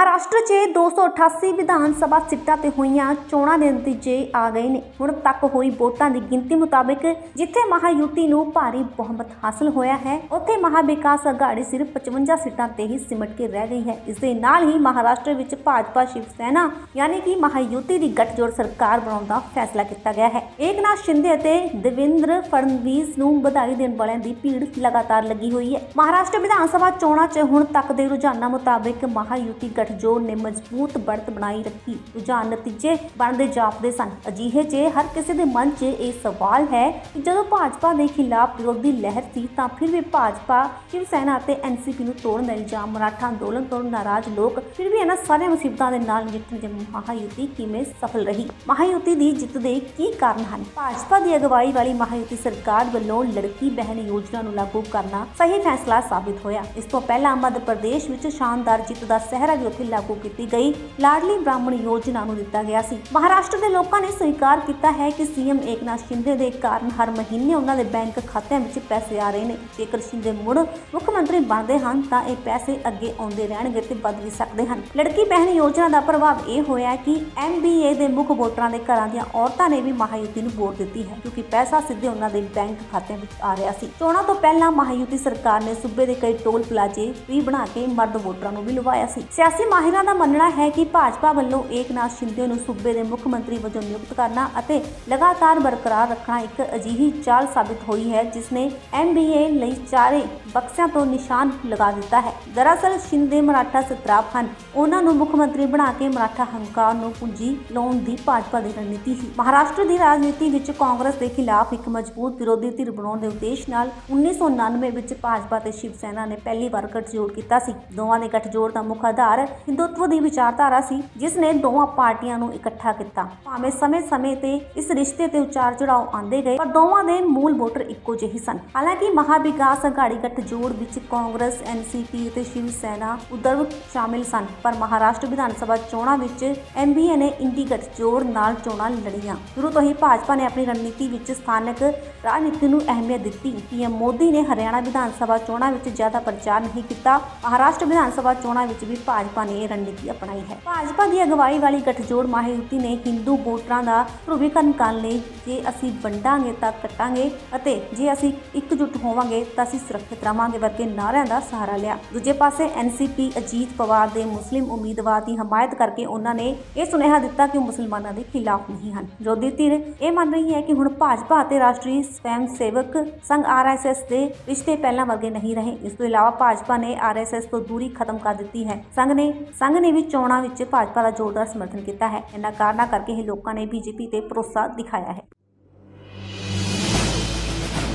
ਮਹਾਰਾਸ਼ਟਰ 'ਚ 288 ਵਿਧਾਨ ਸਭਾ ਸੀਟਾਂ ਤੇ ਹੋਈਆਂ ਚੋਣਾਂ ਦੇ ਨਤੀਜੇ ਆ ਗਏ ਨੇ। ਹੁਣ ਤੱਕ ਹੋਈ ਵੋਟਾਂ ਦੀ ਗਿਣਤੀ ਮੁਤਾਬਕ ਜਿੱਥੇ ਮਹਾਯੁਤੀ ਨੂੰ ਭਾਰੀ ਬਹੁਮਤ ਹਾਸਲ ਹੋਇਆ ਹੈ, ਉੱਥੇ ਮਹਾਵਿਕਾਸ ਅਘਾੜੀ ਸਿਰਫ 55 ਸੀਟਾਂ ਤੇ ਹੀ ਸਿਮਟ ਕੇ ਰਹਿ ਗਈ ਹੈ। ਇਸ ਦੇ ਨਾਲ ਹੀ ਮਹਾਰਾਸ਼ਟਰ ਵਿੱਚ ਭਾਜਪਾ ਸ਼ਿਵ ਸੈਨਾ ਯਾਨੀ ਕਿ ਮਹਾਯੁਤੀ ਦੀ ਗੱਠਜੋੜ ਸਰਕਾਰ ਬਣਾਉਣ ਦਾ ਫੈਸਲਾ ਕੀਤਾ ਗਿਆ ਹੈ। ਏਕਨਾਥ ਸ਼ਿੰਦੇ ਅਤੇ ਦੇਵੇਂਦਰ ਫੜਨਵੀਸ ਨੂੰ ਵਧਾਈ ਦੇਣ ਵਾਲਿਆਂ ਦੀ ਭੀੜ ਲਗਾਤਾਰ ਲੱਗੀ ਹੋਈ ਹੈ। ਮਹਾਰਾਸ਼ਟਰ ਵਿਧਾਨ ਸਭਾ ਚੋਣਾਂ 'ਚ ਹੁਣ ਤੱਕ ਦੇ ਰੁਝਾਨਾਂ ਮੁਤਾਬਕ ਮਹਾਯੁਤੀ ਗਠਜੋੜ ਨੇ ਮਜ਼ਬੂਤ ਬੜਤ ਬਣਾਈ ਰੱਖੀ। ਰੁਝਾਨ ਨਤੀਜੇ ਬਣਦੇ ਜਾਪਦੇ ਸਨ। ਅਜਿਹੇ 'ਚ ਹਰ ਕਿਸੇ ਦੇ ਮਨ 'ਚ ਇਹ ਸਵਾਲ ਹੈ ਕਿ ਜਦੋਂ ਭਾਜਪਾ ਦੇ ਖਿਲਾਫ ਵਿਰੋਧੀ ਲਹਿਰ ਸੀ ਤਾਂ ਫਿਰ ਵੀ ਭਾਜਪਾ, ਸ਼ਿਵ ਸੈਨਾ ਅਤੇ ਐਨਸੀਪੀ ਨੂੰ ਤੋੜਨ ਦਾ ਇਲਜ਼ਾਮ, ਮਰਾਠਾ ਅੰਦੋਲਨ ਤੋਂ ਨਾਰਾਜ਼ ਲੋਕ ਫਿਰ ਵੀ ਇਹਨਾਂ ਸਾਰੀਆਂ ਮੁਸੀਬਤਾਂ ਦੇ ਨਾਲ ਨਜਿੱਠਣ 'ਚ ਮਹਾਯੁਤੀ ਕਿਵੇਂ ਸਫਲ ਰਹੀ? ਮਹਾਯੁਤੀ ਦੀ ਜਿੱਤ ਦੇ ਕੀ ਕਾਰਨ ਹਨ? ਭਾਜਪਾ ਦੀ ਅਗਵਾਈ ਵਾਲੀ ਮਹਾਯੁਤੀ ਸਰਕਾਰ ਵੱਲੋਂ ਲੜਕੀ ਬਹਿਣ ਯੋਜਨਾ ਨੂੰ ਲਾਗੂ ਕਰਨਾ ਸਹੀ ਫੈਸਲਾ ਸਾਬਿਤ ਹੋਇਆ। ਇਸ ਤੋਂ ਪਹਿਲਾਂ ਮੱਧ ਪ੍ਰਦੇਸ਼ ਵਿੱਚ ਸ਼ਾਨਦਾਰ ਜਿੱਤ ਦਾ ਸਹਿਰਾ ਵੀ ਉੱਥੇ ਲਾਗੂ ਕੀਤੀ ਗਈ। ਲਾਡਲੀ ਬ੍ਰਾਹਮਣ ਯੋਜਨਾ ਨੂੰ ਦਿੱਤਾ ਗਿਆ ਸੀ। ਮਹਾਰਾਸ਼ਟਰ ਦੇ ਲੋਕਾਂ ਨੇ ਸਵੀਕਾਰ ਕੀਤਾ ਹੈ ਕਿ ਸੀਐਮ ਏਕਨਾਥ ਸ਼ਿੰਦੇ ਦੇ ਕਾਰਨ ਹਰ ਮਹੀਨੇ ਉਹਨਾਂ ਦੇ ਬੈਂਕ ਖਾਤਿਆਂ ਵਿੱਚ ਪੈਸੇ ਆ ਰਹੇ ਨੇ। ਜੇਕਰ ਸ਼ਿੰਦੇ ਮੁੜ ਮੁੱਖ ਮੰਤਰੀ ਬਣਦੇ ਹਨ, ਤਾਂ ਇਹ ਪੈਸੇ ਅੱਗੇ ਆਉਂਦੇ ਰਹਿਣਗੇ ਤੇ ਵੱਧ ਵੀ ਸਕਦੇ ਹਨ। ਲੜਕੀ ਬਹਿਨ ਯੋਜਨਾ ਦਾ ਪ੍ਰਭਾਵ ਇਹ ਹੋਇਆ ਕਿ ਐਮਬੀਏ ਦੇ ਮੁੱਖ ਵੋਟਰਾਂ ਦੇ ਘਰਾਂ ਦੀਆਂ ਔਰਤਾਂ ਨੇ ਵੀ ਮਹਾਯੁਤੀ ਨੂੰ ਵੋਟ ਦਿੱਤੀ ਹੈ, ਕਿਉਂਕਿ ਪੈਸਾ ਸਿੱਧੇ ਉਹਨਾਂ ਦੇ ਬੈਂਕ ਖਾਤਿਆਂ ਵਿੱਚ ਆ ਰਿਹਾ ਸੀ। ਚੋਣਾਂ ਤੋਂ ਪਹਿਲਾਂ ਮਹਾਯੁਤੀ ਸਰਕਾਰ ਨੇ ਸੂਬੇ ਦੇ ਕਈ ਟੋਲ ਪਲਾਜ਼ੇ ਵੀ ਬਣਾ ਕੇ ਮਰਦ ਵੋਟਰਾਂ ਨੂੰ ਵੀ ਲਵਾਇਆ ਸੀ। ਸਿਆਸੀ ਮਾਹਿਰਾਂ ਦਾ ਮੰਨਣਾ ਹੈ ਕਿ ਭਾਜਪਾ ਵੱਲੋਂ ਏਕਨਾਥ ਸ਼ਿੰਦੇ ਨੂੰ ਸੂਬੇ ਦੇ ਮੁੱਖ ਮੰਤਰੀ ਵਜੋਂ ਨਿਯੁਕਤ ਕਰਨਾ ਅਤੇ ਲਗਾਤਾਰ ਬਰਕਰਾਰ ਰੱਖਣਾ ਇੱਕ ਅਜਿਹੀ ਚਾਲ ਸਾਬਿਤ ਹੋਈ ਹੈ, ਜਿਸ ਨੇ ਐਮਬੀਏ ਲਈ ਚਾਰੇ ਬਕਸਿਆਂ ਤੋਂ ਨਿਸ਼ਾਨ ਲਗਾ ਦਿੱਤਾ ਹੈ। ਦਰਅਸਲ, ਸ਼ਿੰਦੇ ਮਰਾਠਾ ਸਤਰਾਪ ਹਨ। ਉਹਨਾਂ ਨੂੰ ਮੁੱਖ ਮੰਤਰੀ ਬਣਾ ਕੇ ਮਰਾਠਾ ਹੰਕਾਰ ਨੂੰ ਪੂੰਜੀ ਲਾਉਣ ਦੀ ਭਾਜਪਾ ਦੀ ਰਣਨੀਤੀ ਸੀ। ਮਹਾਰਾਸ਼ਟਰ ਦੀ ਰਾਜਨੀਤੀ ਵਿੱਚ ਕਾਂਗਰਸ ਦੇ ਖਿਲਾਫ ਇੱਕ ਮਜ਼ਬੂਤ ਵਿਰੋਧੀ ਧਿਰ ਬਣਾਉਣ ਦੇ ਉਦੇਸ਼ ਨਾਲ 1999 ਵਿੱਚ ਭਾਜਪਾ ਤੇ ਸ਼ਿਵ ਸੈਨਾ ਨੇ ਪਹਿਲੀ ਵਾਰ ਗੱਠਜੋੜ ਕੀਤਾ ਸੀ। ਦੋਵਾਂ ਦੇ ਗੱਠਜੋੜ ਦਾ ਮੁੱਖ ਆਧਾਰ ਹਿੰਦੂਤਵ ਦੀ ਵਿਚਾਰਧਾਰਾ ਸੀ, ਜਿਸ ਨੇ ਦੋਵਾਂ ਪਾਰਟੀਆਂ ਨੂੰ ਇਕੱਠਾ ਕੀਤਾ। ਭਾਵੇਂ ਸਮੇਂ-ਸਮੇਂ ਤੇ ਇਸ ਰਿਸ਼ਤੇ ਤੇ ਉਚਾਰ ਚੜਾਓ ਆਉਂਦੇ ਗਏ, ਪਰ ਦੋਵਾਂ ਦੇ ਮੂਲ ਵੋਟਰ ਇੱਕੋ ਜਿਹੇ ਸਨ। ਹਾਲਾਂਕਿ ਮਹਾਵਿਕਾਸ ਅਘਾੜੀ ਗੱਠਜੋੜ ਵਿੱਚ ਕਾਂਗਰਸ ਐਨਸੀਪੀ ਅਤੇ ਸ਼ਿਵ ਸੈਨਾ ਉਦਰਵ ਸ਼ਾਮਿਲ ਸਨ, ਪਰ ਮਹਾਰਾਸ਼ਟਰ ਵਿਧਾਨ ਸਭਾ ਚੋਣਾਂ ਵਿੱਚ ਐਮਬੀਏ ਨੇ ਇੰਡੀ ਗੱਠਜੋੜ ਨਾਲ ਚੋਣਾਂ ਲੜੀਆਂ। ਸ਼ੁਰੂ ਤੋਂ ਹੀ ਭਾਜਪਾ ਨੇ ਆਪਣੀ ਰਣਨੀਤੀ ਵਿੱਚ ਸਥਾਨਕ ਰਾਜਨੀਤੀ ਨੂੰ ਅਹਿਮੀਅਤ ਦਿੱਤੀ। ਪੀਐਮ ਮੋਦੀ ਨੇ ਹਰਿਆਣਾ ਵਿਧਾਨ ਸਭਾ ਚੋਣਾਂ ਵਿੱਚ ਜ਼ਿਆਦਾ ਪ੍ਰਚਾਰ ਨਹੀਂ ਕੀਤਾ। ਮਹਾਰਾਸ਼ਟਰ ਵਿਧਾਨ ਸਭਾ ਚੋਣਾਂ ਵਿੱਚ ਵੀ ਭਾਜਪਾ ਨੇ ਰਣਨੀਤੀ ਅਪਣਾਈ ਹੈ। ਭਾਜਪਾ ਦੀ ਅਗਵਾਈ ਵਾਲੀ ਗਠਜੋੜ ਮਹਾਯੁਤੀ ਨੇ ਹਿੰਦੂ ਵੋਟਰਾਂ ਦਾ ਧਰੁਵੀਕਰਨ ਕਰਨ ਲਈ ਜੇ ਅਸੀਂ ਵੰਡਾਂਗੇ ਤਾਂ ਕੱਟਾਂਗੇ ਅਤੇ ਜੇ ਅਸੀਂ ਇਕਜੁੱਟ ਹੋਵਾਂਗੇ ਤਾਂ ਅਸੀਂ ਸੁਰੱਖਿਅਤ ਰਵਾਂਗੇ ਵਰਗੇ ਨਾਅਰਿਆਂ ਦਾ ਸਹਾਰਾ ਲਿਆ। ਦੂਜੇ ਪਾਸੇ ਐਨਸੀਪੀ ਅਜੀਤ ਪਵਾਰ ਦੇ ਮੁਸਲਿਮ ਉਮੀਦਵਾਰ ਦੀ ਹਮਾਇਤ ਕਰਕੇ ਉਹਨਾਂ ਨੇ ਇਹ ਸੁਨੇਹਾ ਦਿੱਤਾ ਕਿ ਉਹ ਮੁਸਲਮਾਨਾਂ ਦੇ ਖਿਲਾਫ ਨਹੀਂ ਹਨ। ਵਿਰੋਧੀ ਧਿਰ ਇਹ ਮੰਨ ਰਹੀ ਹੈ ਕਿ ਹੁਣ ਭਾਜਪਾ ਅਤੇ ਰਾਸ਼ਟਰੀ ਸਵੈਮ ਸੇਵਕ ਸੰਘ ਆਰਐਸਐਸ ਦੇ ਰਿਸ਼ਤੇ ਪਹਿਲਾਂ ਵਰਗੇ ਨਹੀਂ ਰਹੇ। ਇਸ ਤੋਂ ਇਲਾਵਾ ਭਾਜਪਾ ਨੇ ਆਰਐਸਐਸ ਤੋਂ ਦੂਰੀ ਖਤਮ ਕਰ ਦਿੱਤੀ ਹੈ। ਸੰਘ ਨੇ ਨੇ ਸੰਘ ਨੇ ਵੀ ਚੋਣਾਂ ਵਿੱਚ ਭਾਜਪਾ ਦਾ ਜ਼ੋਰਦਾਰ ਸਮਰਥਨ ਕੀਤਾ ਹੈ। ਇਹਨਾਂ ਕਾਰਨਾਂ ਕਰਕੇ ਹੀ ਲੋਕਾਂ ਨੇ ਬੀਜੇਪੀ ਤੇ ਭਰੋਸਾ ਦਿਖਾਇਆ ਹੈ।